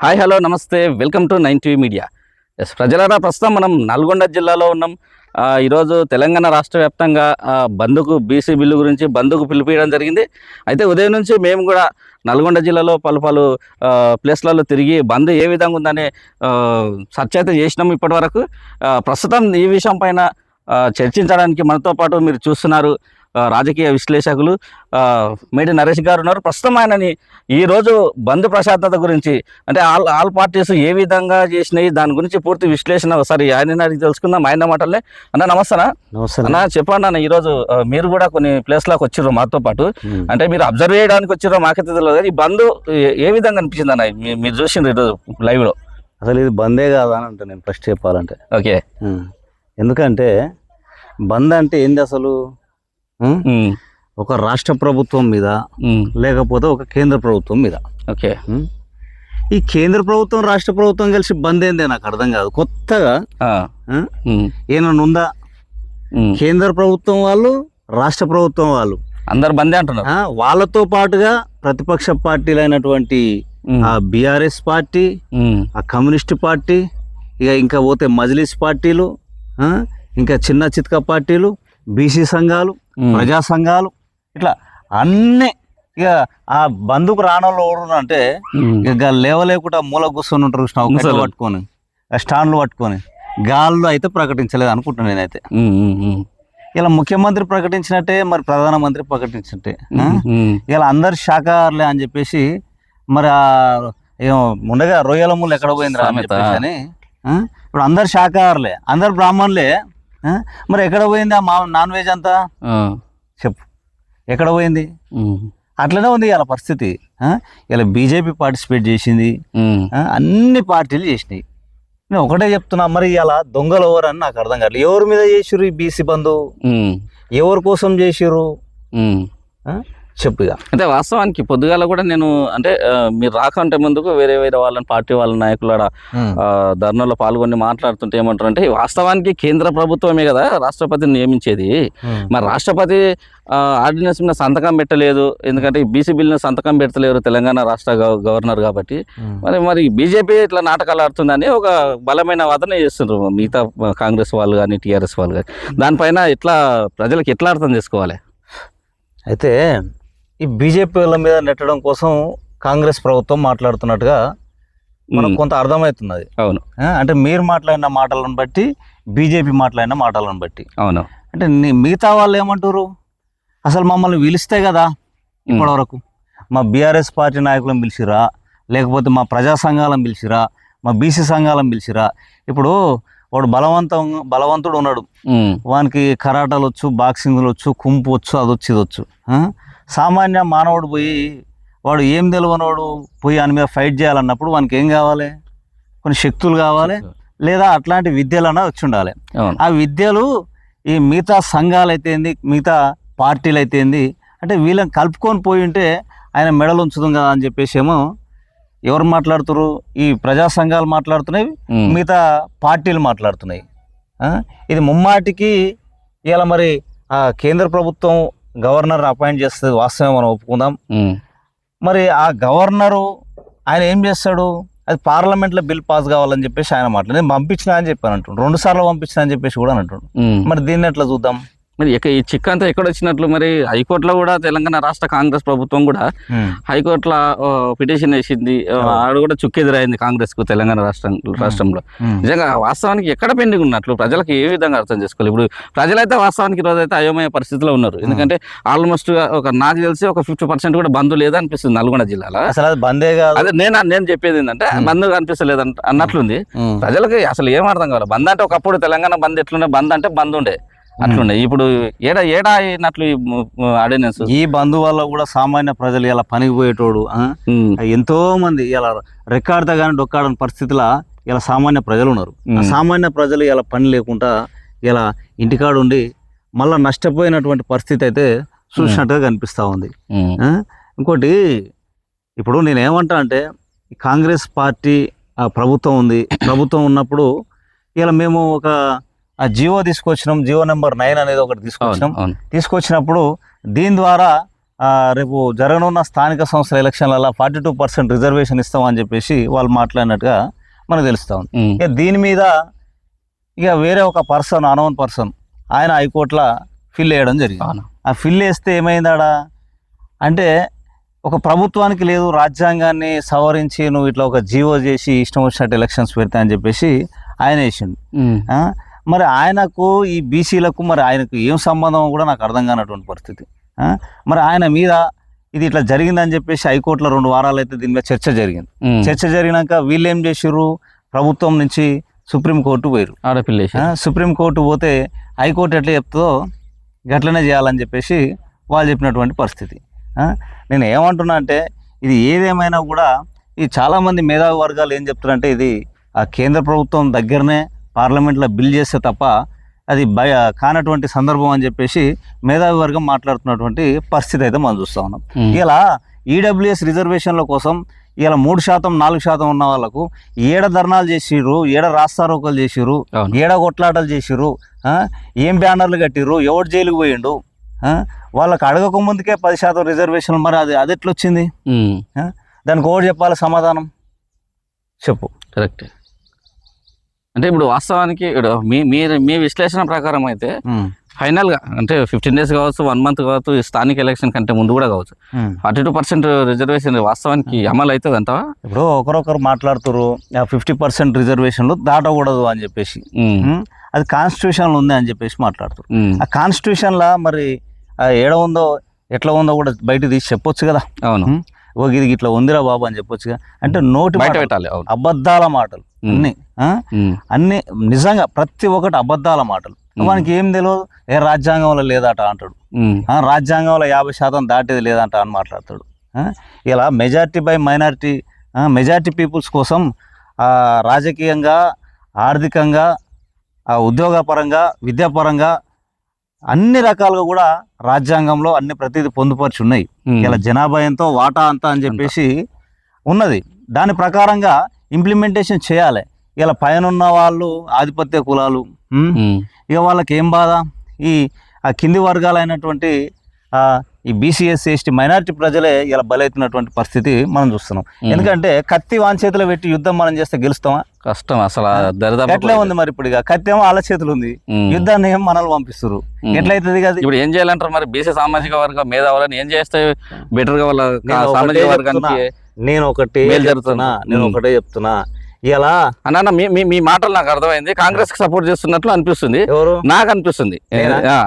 Hi hello నమస్తే. Welcome to nine TV media. Yes ప్రజలారా ప్రస్తుతం మనం నల్గొండ జిల్లాలో ఉన్నాం. ఈరోజు తెలంగాణ రాష్ట్ర వ్యాప్తంగా బంధుకు బీసీ బిల్లు గురించి బంధుకు పిలిపియడం జరిగింది. అయితే ఉదయం నుంచి మేము కూడా నల్గొండ జిల్లాలో పలు పలు ప్లేస్లలో తిరిగి బంద్ ఏ విధంగా ఉందని ఆ, చర్చ అయితే చేసినాం ఇప్పటివరకు. వరకు ప్రస్తుతం ఈ విషయం పైన చర్చించడానికి మనతో పాటు మీరు చూస్తున్నారు. రాజకీయ విశ్లేషకులు మేడి నరేష్ గారు ఉన్నారు. ప్రస్తుతం ఆయనని ఈరోజు బంద్ ప్రశాంతత గురించి అంటే ఆల్ ఆల్ పార్టీస్ ఏ విధంగా చేసినాయి దాని గురించి పూర్తి విశ్లేషణ ఒకసారి ఆయన తెలుసుకుందాం. ఆయన మాటలే. అన్న నమస్తేనా నమస్తే అన్న చెప్పండి అన్న ఈరోజు మీరు కూడా కొన్ని ప్లేస్లకు వచ్చిర్రు మాతో పాటు. అంటే మీరు అబ్జర్వ్ చేయడానికి వచ్చిర్రు మాకైతే తెలియదు ఈ బంద్ ఏ- విధంగా అనిపించింది అన్న? మీరు చూసిండ్రు ఈరోజు లైవ్లో అసలు ఇది బందే కాదా అని అంటే నేను ఫస్ట్ చెప్పాలంటే. ఓకే. ఎందుకంటే బంద్ అంటే ఏంది అసలు? ఒక రాష్ట్ర ప్రభుత్వం మీద లేకపోతే ఒక కేంద్ర ప్రభుత్వం మీద. ఓకే? ఈ కేంద్ర ప్రభుత్వం రాష్ట్ర ప్రభుత్వం కలిసి బంద్ ఏందే నాకు అర్థం కాదు. కొత్తగా ఏమన్నా ఉందా. కేంద్ర ప్రభుత్వం వాళ్ళు రాష్ట్ర ప్రభుత్వం వాళ్ళు. అందరు బందే అంటున్నారు. వాళ్ళతో పాటుగా ప్రతిపక్ష పార్టీలు అయినటువంటి ఆ బీఆర్ఎస్ పార్టీ ఆ కమ్యూనిస్ట్ పార్టీ ఇక ఇంకా పోతే మజ్లిస్ పార్టీలు ఇంకా చిన్న చిత్క పార్టీలు బీసీ సంఘాలు ప్రజా సంఘాలు ఇట్లా అన్నీ ఇక ఆ బంధుకు రానోళ్ళు ఎవరు అంటే ఇక లేవలేకుండా మూల కూర్చొని ఉంటారు కృష్ణ. పట్టుకొని స్టాండ్లు పట్టుకొని గాల్లో అయితే ప్రకటించలేదు అనుకుంటున్నాను నేనైతే ఇలా ముఖ్యమంత్రి ప్రకటించినట్టే మరి ప్రధానమంత్రి ప్రకటించినట్టే ఇలా అందరు శాఖాహారులే అని చెప్పేసి మరి ఆ ఏమో ఉండగా రొయ్యల ముళ్ళు ఎక్కడ సామెత. చెప్పేసి అని? ఇప్పుడు అందరు శాఖాహారులే అందరు బ్రాహ్మణులే? మరి ఎక్కడ పోయింది ఆ మా నాన్ వెజ్ అంతా? చెప్పు. ఎక్కడ పోయింది? అట్లనే ఉంది ఇలా పరిస్థితి? ఇలా బీజేపీ పార్టిసిపేట్ చేసింది? అన్ని పార్టీలు చేసినాయి. నేను ఒకటే చెప్తున్నా మరి ఇలా దొంగలు ఎవరు అని నాకు అర్థం కావట్లేదు. ఎవరి మీద చేసిర్రు ఈ బీసీ బంధు? ఎవరి కోసం చేసిర్రు? ఉమ్. ఆ? చెప్పు ఇక అంటే వాస్తవానికి పొద్దుగాల కూడా నేను అంటే మీరు రాకంటే ముందుకు వేరే వేరే వాళ్ళని పార్టీ వాళ్ళ నాయకుల ధర్నాలో పాల్గొని మాట్లాడుతుంటే ఏమంటారు అంటే వాస్తవానికి కేంద్ర ప్రభుత్వమే కదా రాష్ట్రపతిని నియమించేది. మరి రాష్ట్రపతి ఆర్డినెన్స్ మీద సంతకం పెట్టలేదు. ఎందుకంటే బీసీ బిల్లుని సంతకం పెట్టలేరు తెలంగాణ రాష్ట్ర గవ- గవర్నర్ కాబట్టి. మరి మరి బీజేపీ ఇట్లా నాటకాలు ఆడుతుందని ఒక బలమైన వాదన చేస్తున్నారు మిగతా కాంగ్రెస్ వాళ్ళు కానీ టీఆర్ఎస్ వాళ్ళు కానీ. దానిపైన ఎట్లా ప్రజలకు ఎట్లా అర్థం చేసుకోవాలి? అయితే ఈ బీజేపీ వాళ్ళ మీద నెట్టడం కోసం కాంగ్రెస్ ప్రభుత్వం మాట్లాడుతున్నట్టుగా మనకు కొంత అర్థమవుతున్నది. అవును. అంటే మీరు మాట్లాడిన మాటలను బట్టి బీజేపీ మాట్లాడిన మాటలను బట్టి. అవును. అంటే మిగతా వాళ్ళు ఏమంటారు అసలు మమ్మల్ని పిలిస్తే కదా ఇప్పటివరకు. మా బీఆర్ఎస్ పార్టీ నాయకులను పిలిచిరా లేకపోతే మా ప్రజా సంఘాలను పిలిచిరా మా బీసీ సంఘాలను పిలిచిరా ఇప్పుడు వాడు బలవంతం బలవంతుడు ఉన్నాడు. వానికి కరాటాలు వచ్చు బాక్సింగ్లు వచ్చు కుంపు వచ్చు అది వచ్చు ఇది వచ్చు? సామాన్య మానవుడు పోయి వాడు ఏం తెలియనోడు పోయి ఆయన మీద ఫైట్ చేయాలన్నప్పుడు వానికి ఏం కావాలి? కొన్ని శక్తులు కావాలి? లేదా అట్లాంటి విద్యలన్నా వచ్చి ఉండాలి. ఆ విద్యలు ఈ మిగతా సంఘాలు అయితే ఏంది? మిగతా పార్టీలు అయితే ఏంది? అంటే వీళ్ళని కలుపుకొని పోయి ఉంటే ఆయన మెడలు ఉంచుదాం కదా అని చెప్పేసి ఏమో ఎవరు మాట్లాడుతున్నారు ఈ ప్రజా సంఘాలు మాట్లాడుతున్నాయి మిగతా పార్టీలు మాట్లాడుతున్నాయి? ఇది ముమ్మాటికి ఇలా మరి కేంద్ర ప్రభుత్వం గవర్నర్ అపాయింట్ చేస్తుంది వాస్తవం మనం ఒప్పుకుందాం. మరి ఆ గవర్నరు ఆయన ఏం చేస్తాడు? అది పార్లమెంట్లో బిల్ పాస్ కావాలని చెప్పేసి ఆయన మాట్లాడు నేను పంపించిన అని చెప్పాను అంటుండు. రెండు సార్లు పంపించిన అని చెప్పేసి కూడా అంటుండు. మరి దీన్ని ఎట్లా చూద్దాం? మరి ఇక ఈ చిక్ అంతా ఎక్కడ వచ్చినట్లు మరి హైకోర్టులో కూడా తెలంగాణ రాష్ట్ర కాంగ్రెస్ ప్రభుత్వం కూడా హైకోర్టులో పిటిషన్ వేసింది. ఆడ కూడా చుక్కెదురైంది కాంగ్రెస్కు తెలంగాణ రాష్ట్రం రాష్ట్రంలో. నిజంగా వాస్తవానికి ఎక్కడ పెండింగ్ ఉన్నట్లు ప్రజలకు ఏ విధంగా అర్థం చేసుకోవాలి? ఇప్పుడు ప్రజలైతే వాస్తవానికి రోజైతే అయోమయ పరిస్థితిలో ఉన్నారు. ఎందుకంటే ఆల్మోస్ట్ ఒక నాకు తెలిసి ఒక ఫిఫ్టీ పర్సెంట్ కూడా బంధు లేదనిపిస్తుంది నల్గొండ జిల్లాలో. అసలు అది బందే అదే నేను నేను చెప్పేది ఏంటంటే. బంధు కనిపిస్తలేదు అంట- అన్నట్లుంది. ప్రజలకి అసలు ఏం అర్థం కావాలి? బంద్ అంటే ఒకప్పుడు తెలంగాణ బంద్ ఎట్లుండే? బంద్ అంటే బంద్ ఉండే. అట్లుండే. ఇప్పుడు ఏడా ఏడా అయినట్లు ఆర్డినెన్స్? ఈ బంధు వల్ల కూడా సామాన్య ప్రజలు ఇలా పనికి పోయేటోడు? ఎంతో మంది ఇలా రికార్డుతో కానీ డొక్కాడని పరిస్థితిలో ఇలా సామాన్య ప్రజలు ఉన్నారు. సామాన్య ప్రజలు ఇలా పని లేకుండా ఇలా ఇంటికాడ ఉండి మళ్ళీ నష్టపోయినటువంటి పరిస్థితి అయితే చూసినట్టుగా కనిపిస్తూ ఉంది? ఇంకోటి ఇప్పుడు నేను ఏమంటా అంటే కాంగ్రెస్ పార్టీ ఆ ప్రభుత్వం ఉంది. ప్రభుత్వం ఉన్నప్పుడు ఇలా మేము ఒక ఆ జియో తీసుకొచ్చినాం జియో నెంబర్ నైన్ అనేది ఒకటి తీసుకొచ్చినాం. తీసుకొచ్చినప్పుడు దీని ద్వారా రేపు జరగనున్న స్థానిక సంస్థల ఎలక్షన్లలో ఫార్టీ టూ పర్సెంట్ రిజర్వేషన్ ఇస్తామని చెప్పేసి వాళ్ళు మాట్లాడినట్టుగా మనకు తెలుస్తూ ఉంది. ఇక దీని మీద ఇక వేరే ఒక పర్సన్ అనోన్ పర్సన్ ఆయన హైకోర్టులో ఫిల్ వేయడం జరిగింది. ఆ ఫిల్ వేస్తే ఏమైందాడా? అంటే ఒక ప్రభుత్వానికి లేదు రాజ్యాంగాన్ని సవరించి నువ్వు ఇట్లా ఒక జీవో చేసి ఇష్టం వచ్చినట్టు ఎలక్షన్స్ పెడతా అని చెప్పేసి ఆయన వేసిండు? మరి ఆయనకు ఈ బీసీలకు మరి ఆయనకు ఏం సంబంధం కూడా నాకు అర్థం కానటువంటి పరిస్థితి. ఆ? మరి ఆయన మీద ఇది ఇట్లా జరిగిందని చెప్పేసి హైకోర్టులో రెండు వారాలు అయితే దీని మీద చర్చ జరిగింది. చర్చ జరిగినాక వీళ్ళు ఏం చేసిర్రు? ప్రభుత్వం నుంచి సుప్రీంకోర్టు పోయారు ఆడపిల్ల సుప్రీంకోర్టు పోతే హైకోర్టు ఎట్లా చెప్తుందో గట్లనే చేయాలని చెప్పేసి వాళ్ళు చెప్పినటువంటి పరిస్థితి. ఆ, నేను ఏమంటున్నా అంటే ఇది ఏదేమైనా కూడా ఈ చాలామంది మేధావి వర్గాలు ఏం చెప్తారంటే ఇది ఆ కేంద్ర ప్రభుత్వం దగ్గరనే పార్లమెంట్లో బిల్ చేస్తే తప్ప అది భయ కానటువంటి సందర్భం అని చెప్పేసి మేధావి వర్గం మాట్లాడుతున్నటువంటి పరిస్థితి అయితే మనం చూస్తూ ఉన్నాం. ఇలా ఈడబ్ల్యూఎస్ రిజర్వేషన్ల కోసం ఇలా మూడు శాతం నాలుగు శాతం ఉన్న వాళ్ళకు ఏడ ధర్నాలు చేసిర్రు ఏడ రాస్తారోకలు చేసిర్రు ఏడ కొట్లాటలు చేసిర్రు? ఏం బ్యానర్లు కట్టిర్రు ఎవడు జైలుకు పోయిండు? వాళ్ళకి అడగక ముందుకే పది శాతం రిజర్వేషన్ మరి అది అది ఎట్లా వచ్చింది ఉమ్, ఆ? దానికి ఒకటి చెప్పాలి సమాధానం? చెప్పు. కరెక్ట్. అంటే ఇప్పుడు వాస్తవానికి మీ మీరు మీ విశ్లేషణ ప్రకారం అయితే ఉమ్, ఫైనల్గా అంటే ఫిఫ్టీన్ డేస్ కావచ్చు వన్ మంత్ కావచ్చు స్థానిక ఎలక్షన్ కంటే ముందు కూడా కావచ్చు. ఫార్టీ టూ పర్సెంట్ రిజర్వేషన్ వాస్తవానికి అమలు అవుతుంది అంటావా? ఇప్పుడు ఒకరొకరు మాట్లాడుతున్నారు ఫిఫ్టీ పర్సెంట్ రిజర్వేషన్లు దాటకూడదు అని చెప్పేసి. అది కాన్స్టిట్యూషన్లో ఉంది అని చెప్పేసి మాట్లాడుతున్నారు ఉమ్, ఆ కాన్స్టిట్యూషన్లా మరి ఆ ఏడ ఉందో ఎట్లా ఉందో కూడా బయట తీసి చెప్పొచ్చు కదా. అవును? ఓ ఇది ఇట్లా ఉందిరా బాబు అని చెప్పొచ్చుగా. అంటే నోటి బయట పెట్టాలి అబద్ధాల మాటలు. అన్ని అన్ని నిజంగా ప్రతి ఒక్కటి అబద్ధాల మాటలు. ఉం. వానికి ఏం తెలియదు ఏ రాజ్యాంగంలో లేదట అంటాడు. రాజ్యాంగంలో యాభై శాతం దాటేది లేదంట అని మాట్లాడతాడు? ఇలా majority by minority majority peoples కోసం ఆ, రాజకీయంగా ఆర్థికంగా ఆ, ఉద్యోగపరంగా విద్యాపరంగా అన్ని రకాలుగా కూడా రాజ్యాంగంలో అన్ని ప్రతిదీ పొందుపరిచి ఉన్నాయి ఇలా జనాభా ఎంతో వాటా అంతా అని చెప్పేసి ఉన్నది. దాని ప్రకారంగా ఇంప్లిమెంటేషన్ చేయాలి. ఇలా పైన ఉన్న వాళ్ళు ఆధిపత్య కులాలు ఇక వాళ్ళకి ఏం బాధ? ఈ ఆ కింది వర్గాలైనటువంటి ఈ బీసీఎస్ ఎస్టీ మైనారిటీ ప్రజలే ఇలా బలవుతున్నటువంటి పరిస్థితి మనం చూస్తున్నాం. ఎందుకంటే కత్తి వాన్ చేతిలో పెట్టి యుద్ధం మనం చేస్తే గెలుస్తామా? కష్టం అసలు ఎట్లే ఉంది మరి ఇప్పుడు కత్తి ఏమో వాళ్ళ చేతులు ఉంది యుద్ధాన్ని ఏమో మనల్ని పంపిస్తారు. ఎట్లయితుంది కదా ఇప్పుడు ఏం చేయాలంటారు మరి? బీసీ సామాజిక వర్గం మేధావులని ఏం చేస్తే బెటర్గా వాళ్ళ సామాజిక. వర్గానికి నేను ఒకటే చెప్తున్నా. నేను. ఒకటే చెప్తున్నా. ఇలా అన్న మీ మీ- మీ మాటలు నాకు అర్థమైంది. కాంగ్రెస్కి సపోర్ట్ చేస్తున్నట్లు అనిపిస్తుంది. ఎవరు? నాకు అనిపిస్తుంది.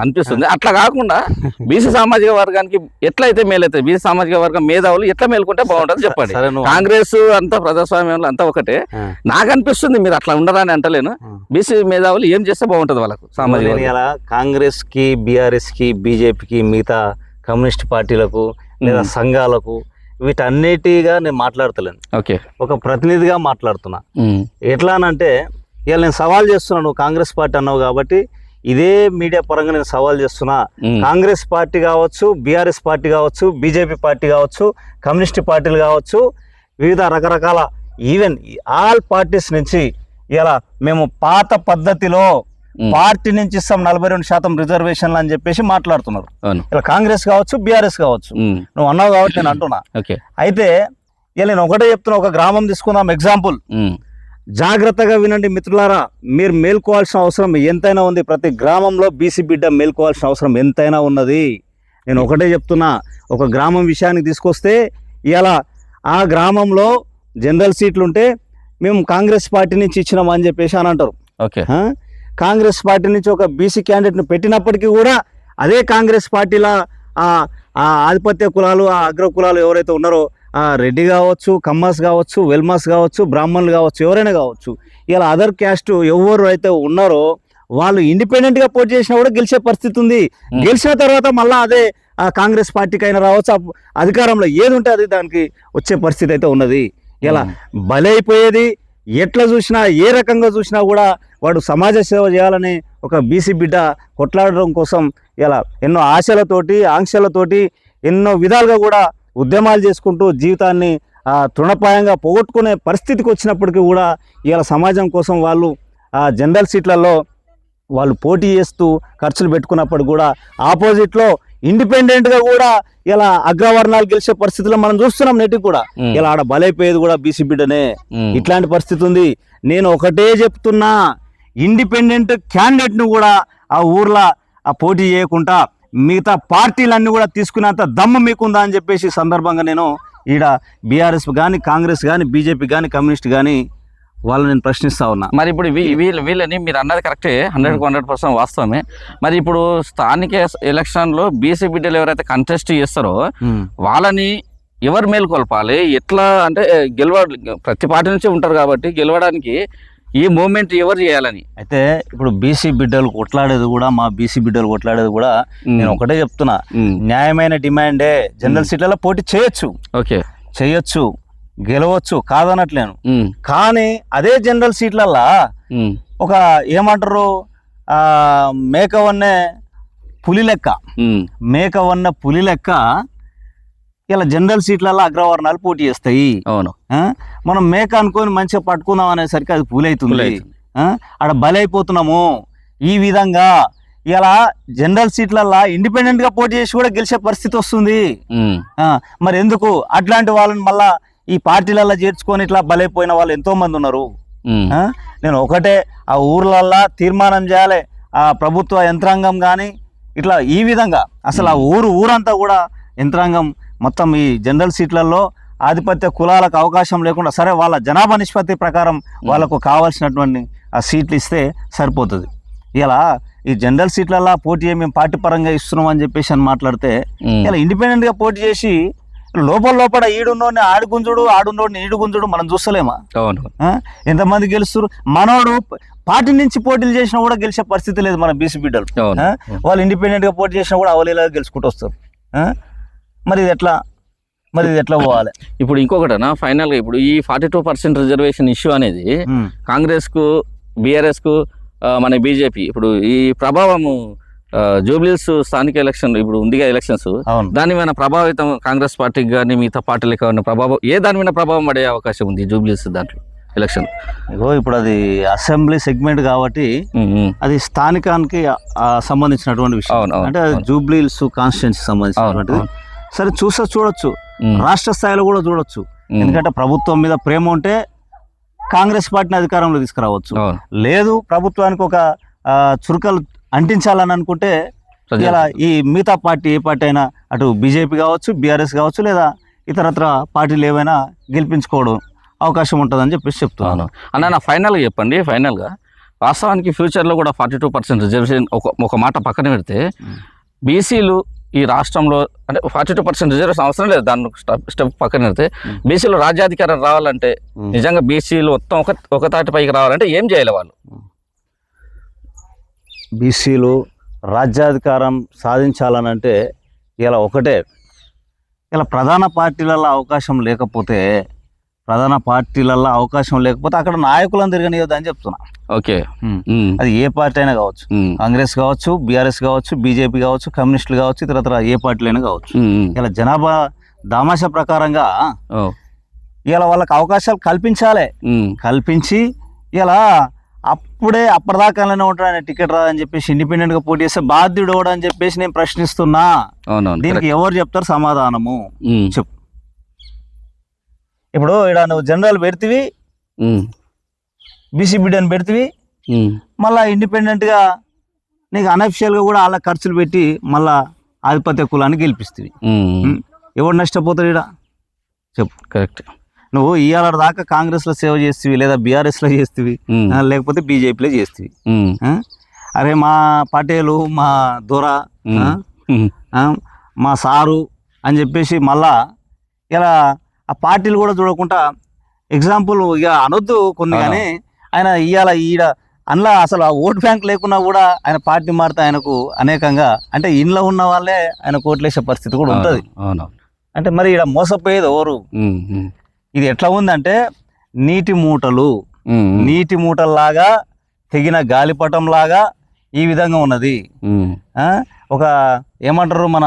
అనిపిస్తుంది. అట్లా కాకుండా బీసీ సామాజిక వర్గానికి ఎట్లయితే మేలైతే బీసీ సామాజిక వర్గం మేధావులు ఎట్లా మేలుకుంటే బాగుంటుంది చెప్పండి. కాంగ్రెస్ అంతా ప్రజాస్వామ్యంలో అంతా ఒకటే. నాకు అనిపిస్తుంది మీరు అట్లా ఉండరని అంటలేను. బీసీ మేధావులు ఏం చేస్తే బాగుంటుంది వాళ్ళకు సామాజిక కాంగ్రెస్కి బీఆర్ఎస్కి బీజేపీకి మిగతా కమ్యూనిస్ట్ పార్టీలకు లేదా. సంఘాలకు వీటన్నిటిగా నేను మాట్లాడతలేను. ఓకే. ఒక ప్రతినిధిగా మాట్లాడుతున్నా. ఎట్లా అనంటే ఇవాళ నేను సవాల్ చేస్తున్నాను నువ్వు కాంగ్రెస్ పార్టీ అన్నావు కాబట్టి ఇదే మీడియా పరంగా నేను సవాల్ చేస్తున్నా. కాంగ్రెస్ పార్టీ కావచ్చు బీఆర్ఎస్ పార్టీ కావచ్చు బీజేపీ పార్టీ కావచ్చు కమ్యూనిస్ట్ పార్టీలు కావచ్చు వివిధ రకరకాల ఈవెన్ ఆల్ పార్టీస్ నుంచి ఇలా మేము పాత పద్ధతిలో పార్టీ నుంచి ఇస్తాం నలభై రెండు శాతం రిజర్వేషన్లు అని చెప్పేసి మాట్లాడుతున్నారు. ఇలా కాంగ్రెస్ కావచ్చు బీఆర్ఎస్ కావచ్చు. నువ్వు అన్నావు కాబట్టి నేను అంటున్నా. ఓకే. అయితే ఇలా నేను ఒకటే చెప్తున్నా ఒక గ్రామం తీసుకుందాం ఎగ్జాంపుల్ జాగ్రత్తగా వినండి మిత్రులారా మీరు మేల్కోవాల్సిన అవసరం ఎంతైనా ఉంది. ప్రతి గ్రామంలో బీసీ బిడ్డ మేల్కోవాల్సిన అవసరం ఎంతైనా ఉన్నది. నేను ఒకటే చెప్తున్నా ఒక గ్రామం విషయానికి తీసుకొస్తే ఇలా ఆ గ్రామంలో జనరల్ సీట్లు ఉంటే మేము కాంగ్రెస్ పార్టీ నుంచి ఇచ్చినాం అని చెప్పేసి అని అంటారు. ఓకే? కాంగ్రెస్ పార్టీ నుంచి ఒక బీసీ క్యాండిడేట్ను పెట్టినప్పటికీ కూడా అదే కాంగ్రెస్ పార్టీలా ఆధిపత్య కులాలు ఆ అగ్ర కులాలు ఎవరైతే ఉన్నారో ఆ రెడ్డి కావచ్చు కమ్మస్ కావచ్చు వెల్మాస్ కావచ్చు బ్రాహ్మణులు కావచ్చు ఎవరైనా కావచ్చు ఇలా అదర్ క్యాస్ట్ ఎవరు అయితే ఉన్నారో వాళ్ళు ఇండిపెండెంట్గా పోటీ చేసినా కూడా గెలిచే పరిస్థితి ఉంది. గెలిచిన తర్వాత మళ్ళీ అదే కాంగ్రెస్ పార్టీకి అయినా రావచ్చు అధికారంలో ఏది ఉంటే అది దానికి వచ్చే పరిస్థితి అయితే ఉన్నది. ఇలా బలైపోయేది ఎట్లా చూసినా ఏ రకంగా చూసినా కూడా వాడు సమాజ సేవ చేయాలని ఒక బీసీ బిడ్డ కొట్లాడడం కోసం ఇలా ఎన్నో ఆశలతోటి ఆంక్షలతోటి ఎన్నో విధాలుగా కూడా ఉద్యమాలు చేసుకుంటూ జీవితాన్ని తృణపాయంగా తృణప్రాయంగా పోగొట్టుకునే పరిస్థితికి వచ్చినప్పటికీ కూడా ఇలా సమాజం కోసం వాళ్ళు ఆ జనరల్ సీట్లలో వాళ్ళు పోటీ చేస్తూ ఖర్చులు పెట్టుకున్నప్పుడు కూడా ఆపోజిట్లో ఇండిపెండెంట్గా కూడా ఇలా అగ్రవర్ణాలు గెలిచే పరిస్థితుల్లో మనం చూస్తున్నాం నెట్టికి కూడా. ఇలా ఆడ బలైపోయేది కూడా బీసీ బిడ్డనే. ఇట్లాంటి పరిస్థితి ఉంది. నేను ఒకటే చెప్తున్నా ఇండిపెండెంట్ క్యాండిడేట్ను కూడా ఆ ఊర్లో ఆ పోటీ చేయకుండా మిగతా పార్టీలన్నీ కూడా తీసుకునేంత దమ్ము మీకుందా అని చెప్పేసి సందర్భంగా నేను ఈడ బీఆర్ఎస్ కానీ కాంగ్రెస్ కానీ బీజేపీ కానీ కమ్యూనిస్ట్ కానీ వాళ్ళని నేను ప్రశ్నిస్తా ఉన్నా. మరి ఇప్పుడు వీ- వీళ్ళ వీళ్ళని మీరు అన్నది కరెక్టే హండ్రెడ్ హండ్రెడ్ పర్సెంట్ వాస్తవమే. మరి ఇప్పుడు స్థానిక ఎలక్షన్లో బీసీ బిడ్డలు ఎవరైతే కంటెస్ట్ చేస్తారో వాళ్ళని ఎవరు మేల్కొల్పాలి? ఎట్లా అంటే గెలవ ప్రతి పార్టీ నుంచి ఉంటారు కాబట్టి గెలవడానికి ఈ మూమెంట్ ఎవరు చేయాలని? అయితే ఇప్పుడు బీసీ బిడ్డలు కొట్లాడేది కూడా మా బీసీ బిడ్డలు కొట్లాడేది కూడా నేను ఒకటే చెప్తున్నా. న్యాయమైన డిమాండే జనరల్ సీట్లలో పోటీ చేయొచ్చు. ఓకే. చేయొచ్చు. గెలవచ్చు కాదనట్లేను. కానీ అదే జనరల్ సీట్లల్లా ఒక ఏమంటారు ఆ, మేక వన్నే పులి లెక్క. మేక వన్న పులి లెక్క ఇలా జనరల్ సీట్లలో అగ్రవర్ణాలు పోటీ చేస్తాయి. అవును? మనం మేక అనుకొని మంచిగా పట్టుకుందాం అనేసరికి అది పులి అవుతుంది? ఆడ బలైపోతున్నాము. ఈ విధంగా ఇలా జనరల్ సీట్లల్లో ఇండిపెండెంట్గా పోటీ చేసి కూడా గెలిచే పరిస్థితి వస్తుంది. మరి ఎందుకు? అట్లాంటి వాళ్ళని మళ్ళా ఈ పార్టీలలో చేర్చుకొని ఇట్లా బలైపోయిన వాళ్ళు ఎంతో మంది ఉన్నారు? నేను ఒకటే ఆ ఊర్లల్లా తీర్మానం చేయాలి ఆ ప్రభుత్వ యంత్రాంగం కానీ ఇట్లా ఈ విధంగా. అసలు ఆ ఊరు ఊరంతా కూడా యంత్రాంగం మొత్తం ఈ జనరల్ సీట్లలో ఆధిపత్య కులాలకు అవకాశం లేకుండా సరే వాళ్ళ జనాభా నిష్పత్తి ప్రకారం వాళ్ళకు కావాల్సినటువంటి ఆ సీట్లు ఇస్తే సరిపోతుంది. ఇలా ఈ జనరల్ సీట్లలో పోటీ మేము పార్టీ పరంగా ఇస్తున్నాం అని చెప్పేసి అని మాట్లాడితే ఇలా ఇండిపెండెంట్గా పోటీ చేసి లోపల లోపల ఈడున్నోడిని ఆడు గుంజుడు ఆడున్నోడిని ఈడు గుంజుడు మనం చూస్తలేమా? అవును? ఎంతమంది గెలుస్తారు మనోడు పార్టీ నుంచి పోటీలు చేసినా కూడా గెలిచే పరిస్థితి లేదు మన బీసీ బిడ్డలు? వాళ్ళు ఇండిపెండెంట్గా పోటీ చేసినా కూడా అవలీలా గెలుచుకుంటూ వస్తారు. ఆ? మరి ఇది ఎట్లా? మరి ఇది ఎట్లా పోవాలి? ఇప్పుడు ఇంకొకటనా? ఫైనల్గా ఇప్పుడు ఈ forty two percent reservation issue అనేది ఉమ్. కాంగ్రెస్కు బీఆర్ఎస్కు మన బీజేపీ. ఇప్పుడు ఈ ప్రభావము జూబ్లీస్ స్థానిక ఎలక్షన్ ఇప్పుడు ఉందిగా ఎలక్షన్స్. దాని మీద ప్రభావితం కాంగ్రెస్ పార్టీకి కానీ మిగతా పార్టీలకు కానీ ప్రభావం ఏ దాని మీద ప్రభావం పడే అవకాశం ఉంది జూబ్లీస్ దాంట్లో ఎలక్షన్? ఇగో ఇప్పుడు అది అసెంబ్లీ సెగ్మెంట్ కాబట్టి. అది స్థానికానికి సంబంధించినటువంటి విషయం. అంటే. జూబ్లీల్స్ కాన్స్టిట్యున్సీ సంబంధించినటువంటిది. అవును, సరే చూసా చూడొచ్చు. రాష్ట్ర స్థాయిలో కూడా చూడొచ్చు. ఎందుకంటే ప్రభుత్వం మీద ప్రేమ ఉంటే కాంగ్రెస్ పార్టీని అధికారంలో తీసుకురావచ్చు. లేదు ప్రభుత్వానికి ఒక చురుకలు అంటించాలని అనుకుంటే ప్రజలు. ఇలా ఈ మిగతా పార్టీ ఏ పార్టీ అయినా అటు బీజేపీ కావచ్చు బీఆర్ఎస్ కావచ్చు లేదా ఇతరత్ర పార్టీలు ఏవైనా గెలిపించుకోవడం అవకాశం ఉంటుందని చెప్పేసి చెప్తున్నాను అన్న నా ఫైనల్గా చెప్పండి ఫైనల్గా వాస్తవానికి ఫ్యూచర్లో కూడా ఫార్టీ టూ పర్సెంట్ రిజర్వేషన్ ఒక ఒక మాట పక్కన పెడితే. బీసీలు ఈ రాష్ట్రంలో అంటే ఫార్టీ టూ పర్సెంట్ రిజర్వేషన్ అవసరం లేదు దాన్ని స్టెప్ స్టెప్ పక్కన పెడితే. బీసీలు రాజ్యాధికారం రావాలంటే. నిజంగా బీసీలు మొత్తం ఒక ఒక తాటి పైకి రావాలంటే ఏం చేయాలి వాళ్ళు బీసీలు రాజ్యాధికారం సాధించాలనంటే ఇలా ఒకటే ఇలా ప్రధాన పార్టీలలో అవకాశం లేకపోతే ప్రధాన పార్టీలలో అవకాశం లేకపోతే అక్కడ నాయకులను తిరగనియొద్దని చెప్తున్నా ఓకే. అది ఏ పార్టీ అయినా కావచ్చు. కాంగ్రెస్ కావచ్చు బీఆర్ఎస్ కావచ్చు బీజేపీ కావచ్చు కమ్యూనిస్టులు కావచ్చు ఇతరత్ర ఏ పార్టీలైనా కావచ్చు మ్మ్. ఇలా జనాభా దామాషా ప్రకారంగా. ఇలా వాళ్ళకి అవకాశాలు కల్పించాలి. కల్పించి ఇలా అప్పుడే అప్పటిదాకానే ఉంటాడు ఆయన టికెట్ రాదని చెప్పేసి ఇండిపెండెంట్గా పోటీ చేస్తే బాధ్యుడు ఎవడు అని చెప్పేసి నేను ప్రశ్నిస్తున్నా. అవునవును దీనికి ఎవరు చెప్తారు సమాధానము. చెప్పు. ఇప్పుడు ఇక్కడ నువ్వు జనరల్ పెడితివి. బీసీ బిడ్డని పెడితివి. మళ్ళా ఇండిపెండెంట్గా నీకు unofficial గా కూడా వాళ్ళ ఖర్చులు పెట్టి మళ్ళా ఆధిపత్య కులాన్ని గెలిపిస్తుంది. ఎవడు నష్టపోతాడు ఇక్కడ చెప్పు. కరెక్ట్ నువ్వు ఇవాళ దాకా కాంగ్రెస్లో సేవ చేస్తేవి లేదా బీఆర్ఎస్లో చేస్తేవి లేకపోతే బీజేపీలో చేస్తేవి? అరే మా పటేలు మా దొర? మా సారు అని చెప్పేసి మళ్ళా ఇలా ఆ పార్టీలు కూడా చూడకుండా ఎగ్జాంపుల్ ఇక అనొద్దు కొన్ని. కానీ ఆయన ఇవాళ ఈడ అందులో అసలు ఆ ఓట్ బ్యాంక్ లేకున్నా కూడా ఆయన పార్టీ మారితే ఆయనకు అనేకంగా అంటే ఇంట్లో ఉన్న వాళ్ళే ఆయన కోట్లేసే పరిస్థితి కూడా ఉంటుంది. అంటే మరి ఈడ మోసపోయేది ఎవరు. ఇది ఎట్లా ఉందంటే నీటి మూటలు. నీటి మూటల్లాగా తెగిన గాలిపటం లాగా ఈ విధంగా ఉన్నది? ఒక ఏమంటారు మన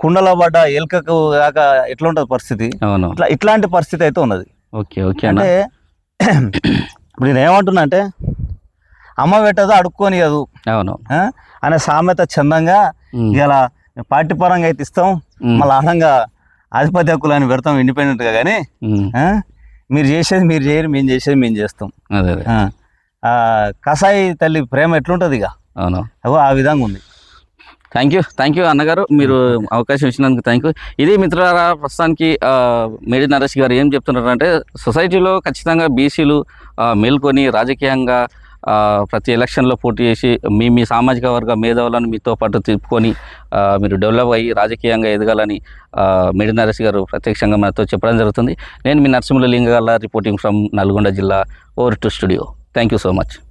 కుండలో పడ్డ ఎలుకకు కాక ఎట్లా ఉంటుంది పరిస్థితి ఇట్లా ఇట్లాంటి పరిస్థితి అయితే ఉన్నది. ఓకే ఓకే అంటే ఇప్పుడు నేను ఏమంటున్నా అంటే అమ్మ పెట్టదు అడుక్కొని కదూ అవును? అనే సామెత చందంగా. ఇలా పార్టీ పరంగా అయితే ఇస్తాం. మళ్ళీ ఆనంగా ఆధిపత్య హక్కులు పెడతాం ఇండిపెండెంట్గా కానీ? మీరు చేసేది మీరు చేయరు మేము చేసేది మేము చేస్తాం. అదే కసాయి తల్లి ప్రేమ ఎట్లుంటుంది ఇక? అవును. ఆ విధంగా ఉంది. థ్యాంక్ యూ థ్యాంక్ యూ అన్నగారు. మీరు అవకాశం ఇచ్చినందుకు థ్యాంక్ యూ ఇది మిత్రులారా ప్రస్తుతానికి మేడి నరేష్ గారు ఏం చెప్తున్నారంటే సొసైటీలో ఖచ్చితంగా బీసీలు మేల్కొని రాజకీయంగా ప్రతి ఎలక్షన్లో పోటీ చేసి మీ మీ సామాజిక వర్గ మేధావులను మీతో పాటు తిప్పుకొని మీరు డెవలప్ అయ్యి రాజకీయంగా ఎదగాలని మిడి నరసి నరేష్ గారు ప్రత్యక్షంగా మనతో చెప్పడం జరుగుతుంది. నేను మీ నరసింహలింగ లింగగల్ల రిపోర్టింగ్ ఫ్రమ్ నల్గొండ జిల్లా over to studio. Thank you so much